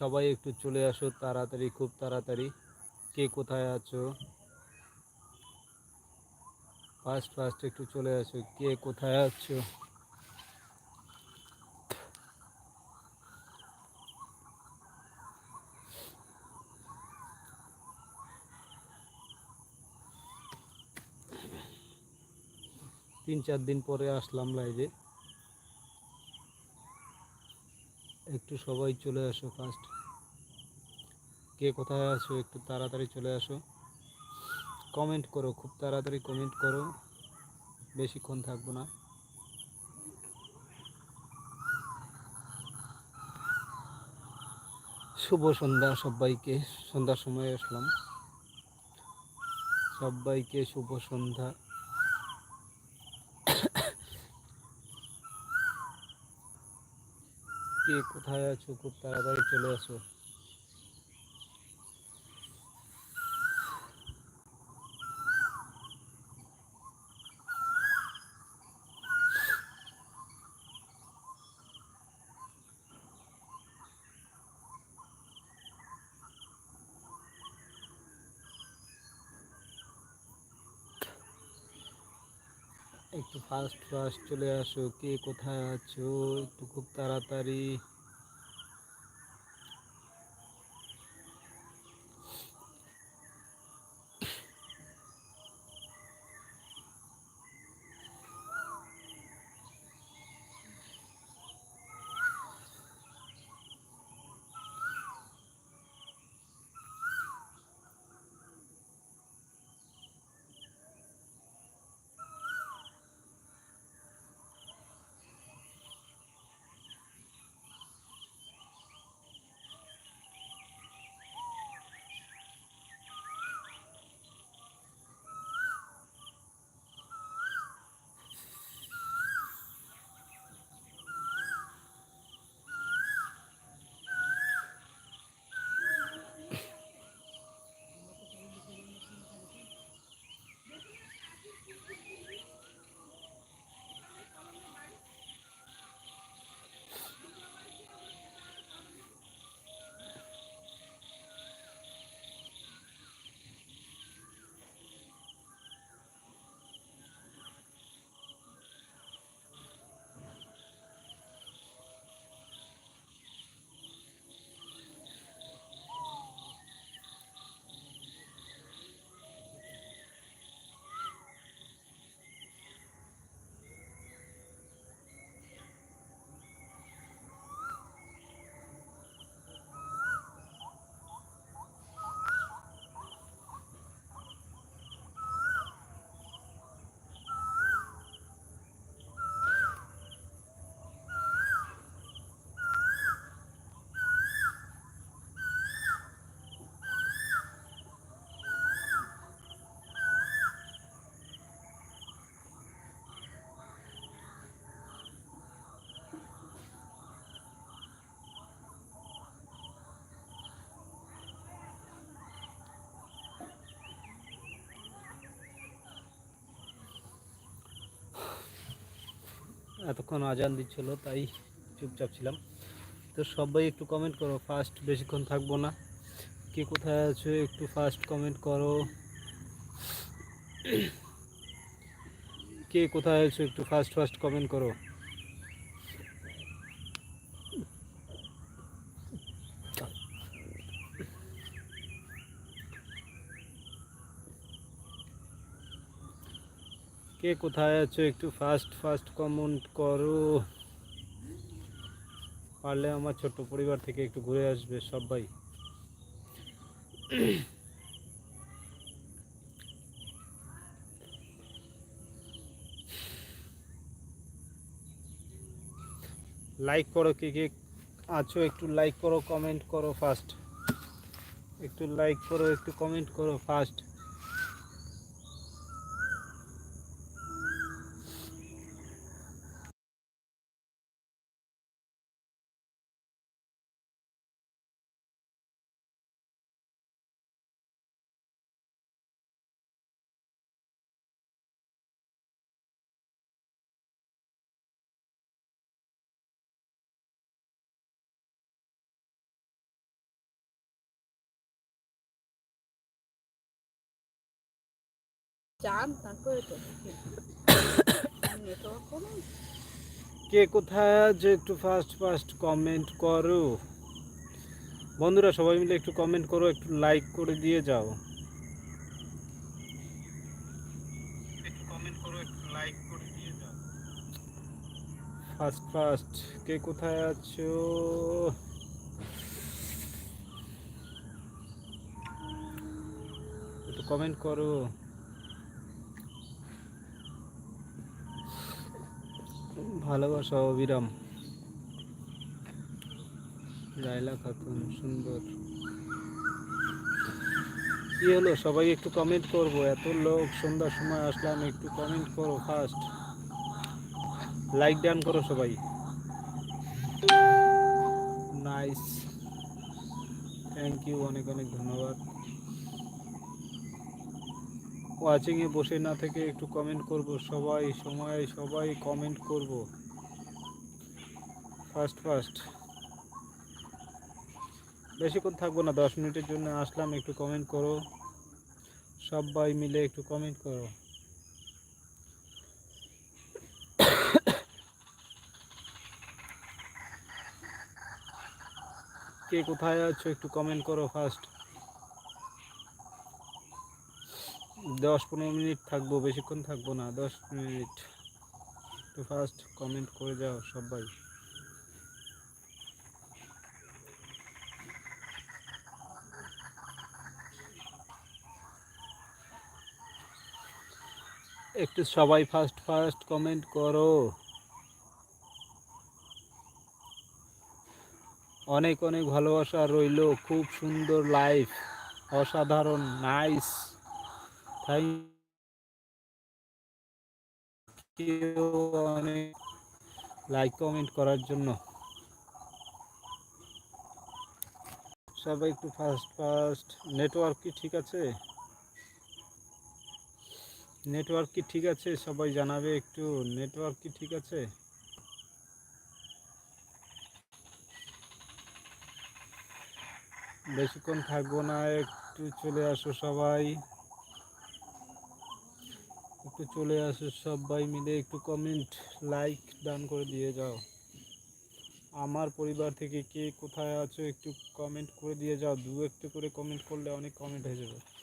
সবাই একটু চলে আসো তাড়াতাড়ি, খুব তাড়াতাড়ি। কে কোথায় আছো? ফার্স্ট ফার্স্ট একটু চলে আসো। কে কোথায় আছো? তিন, চার দিন পরে আসলাম লাইভে একটু সবাই চলে আসো ফার্স্ট কে কোথায় আসো একটু তাড়াতাড়ি চলে আসো। কমেন্ট করো, খুব তাড়াতাড়ি কমেন্ট করো। বেশিক্ষণ থাকব না। শুভ সন্ধ্যা সবাইকে, সন্ধ্যার সময় আসলাম। সবাইকে শুভ সন্ধ্যা। কে কোথায় আছো খুব তাড়াতাড়ি চলে আসো একটু ফাস্ট ফাস্ট চলে আসো কে কোথায় আছো? একটু খুব তাড়াতাড়ি। এতক্ষণ আজান দিচ্ছিল, তাই চুপচাপ ছিলাম। তো সবাই একটু কমেন্ট করো ফার্স্ট বেশিক্ষণ থাকব না। কে কোথায় আছো একটু ফার্স্ট কমেন্ট করো। কে কোথায় আছো একটু ফার্স্ট ফার্স্ট কমেন্ট করো। কে কোথায় আছো? একটু ফার্স্ট ফার্স্ট কমেন্ট করো। পারলে আমার ছোট্ট পরিবার থেকে একটু ঘুরে আসবে সবাই। লাইক করো কে কে আছো? একটু লাইক করো কমেন্ট করো ফার্স্ট একটু লাইক করো, একটু কমেন্ট করো ফার্স্ট কে কোথায় আছে একটু ফার্স্ট ফার্স্ট কমেন্ট করো। বন্ধুরা, সবাই মিলে একটু কমেন্ট করো, একটু লাইক করে দিয়ে যাও। ফার্স্ট ফার্স্ট কে কোথায় আছো? একটু কমেন্ট করো। ভালোবাসা অবিরাম লাইলা খাতুন, সুন্দর। কি হলো? সবাই একটু কমেন্ট করব। এত লোক, সন্ধ্যার সময় আসলাম, একটু কমেন্ট করো ফার্স্ট লাইক ডান করো সবাই। নাইস থ্যাংক ইউ অনেক অনেক ধন্যবাদ। ওয়াচিংয়ে বসে না থেকে একটু কমেন্ট করব। সবাই, সময়, সবাই কমেন্ট করব। ফার্স্ট ফার্স্ট বেশিক্ষণ থাকব না, দশ মিনিটের জন্য আসলাম, একটু কমেন্ট করো। সবাই মিলে একটু কমেন্ট করো। কে কোথায় আছো একটু কমেন্ট করো ফার্স্ট দশ পনেরো মিনিট থাকব, বেশিক্ষণ থাকব না, দশ মিনিট। একটু ফার্স্ট কমেন্ট করে যাও সবাই। একটু সবাই ফার্স্ট ফার্স্ট কমেন্ট করো। অনেক অনেক ভালোবাসা রইল, খুব সুন্দর লাইফ অসাধারণ নাইস থ্যাংক ইউ অনেক লাইক কমেন্ট করার জন্য। সবাই একটু ফার্স্ট ফার্স্ট নেটওয়ার্ক কি ঠিক আছে? নেটওয়ার্ক কি ঠিক আছে? সবাই জানাবে একটু। নেটওয়ার্ক কি ঠিক আছে? বেশিক্ষণ থাকব না, একটু চলে আসো সবাই। একটু চলে আসো সবাই মিলে, একটু কমেন্ট লাইক ডান করে দিয়ে যাও। আমার পরিবার থেকে কে কোথায় আছো একটু কমেন্ট করে দিয়ে যাও। দু একটু করে কমেন্ট করলে অনেক কমেন্ট হয়ে যাবে।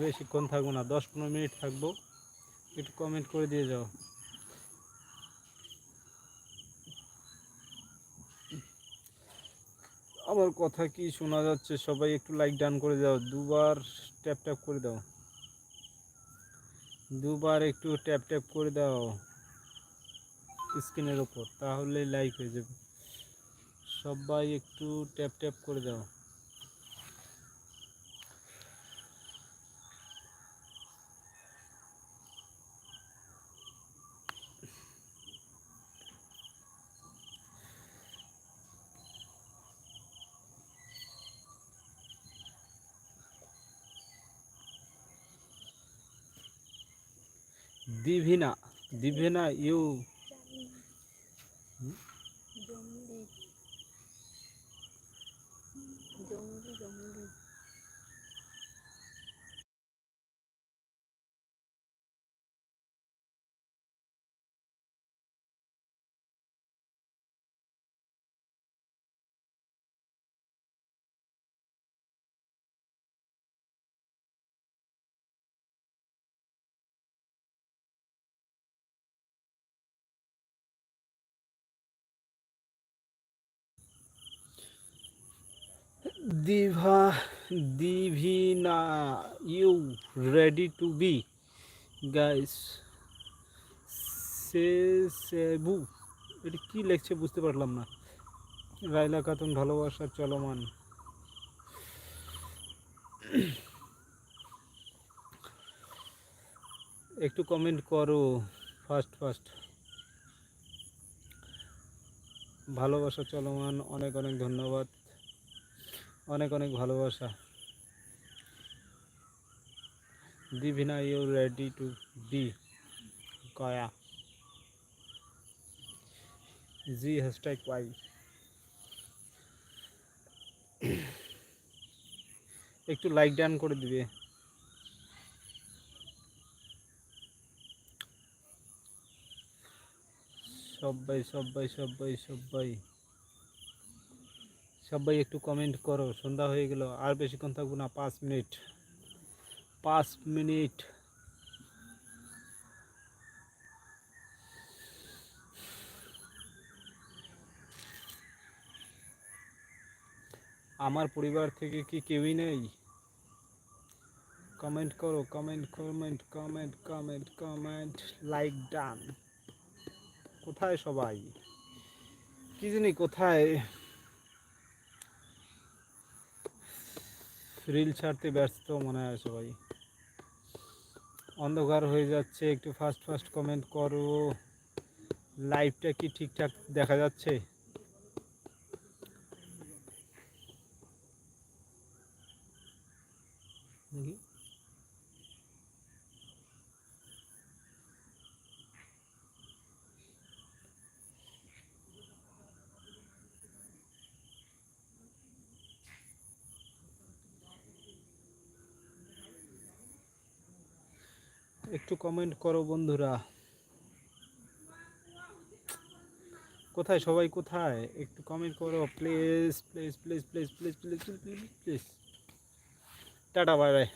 বেশিক্ষণ থাকব না। দশ পনেরো মিনিট থাকব। একটু কমেন্ট করে দিয়ে যাও। আমার কথা কি শোনা যাচ্ছে? সবাই একটু লাইক ডান করে দাও। দুবার ট্যাপ ট্যাপ করে দাও। দুবার একটু ট্যাপ ট্যাপ করে দাও স্ক্রিনের ওপর তাহলে লাইক হয়ে যাবে। সবাই একটু ট্যাপ ট্যাপ করে দাও। Divina Divina you Diva Divina you ready to be guys সে, সেবু, এটা কী লেখছে বুঝতে পারলাম না। রাইলা খাতুন, ভালোবাসা চলমান। একটু কমেন্ট করো ফার্স্ট ফার্স্ট ভালোবাসা চলমান, অনেক অনেক ধন্যবাদ। অনেক অনেক ভালোবাসা। Divina, you ready to be Gaya জি হ্যাশট্যাগ ওয়াই একটু লাইক ডান করে দিবে। সবাই সবাই সবাই সবাই সবাই একটু কমেন্ট করো, সন্ধ্যা হয়ে গেল, আর বেশিক্ষণ থাকব না, পাঁচ মিনিট। পাঁচ মিনিট। আমার পরিবার থেকে কি কেউই নেই? কমেন্ট করো comment comment comment comment comment like done কোথায় সবাই? কি জানি কোথায়? রিল ছাড়তে ব্যস্ত, মনে হয় সবাই। অন্ধকার হয়ে যাচ্ছে, একটু ফাস্ট ফাস্ট কমেন্ট করো। লাইভটা কি ঠিকঠাক দেখা যাচ্ছে দেখি একটু কমেন্ট করো বন্ধুরা। কোথায়? সবাই কোথায়? একটু কমেন্ট করো please please please please please please please please tata bye bye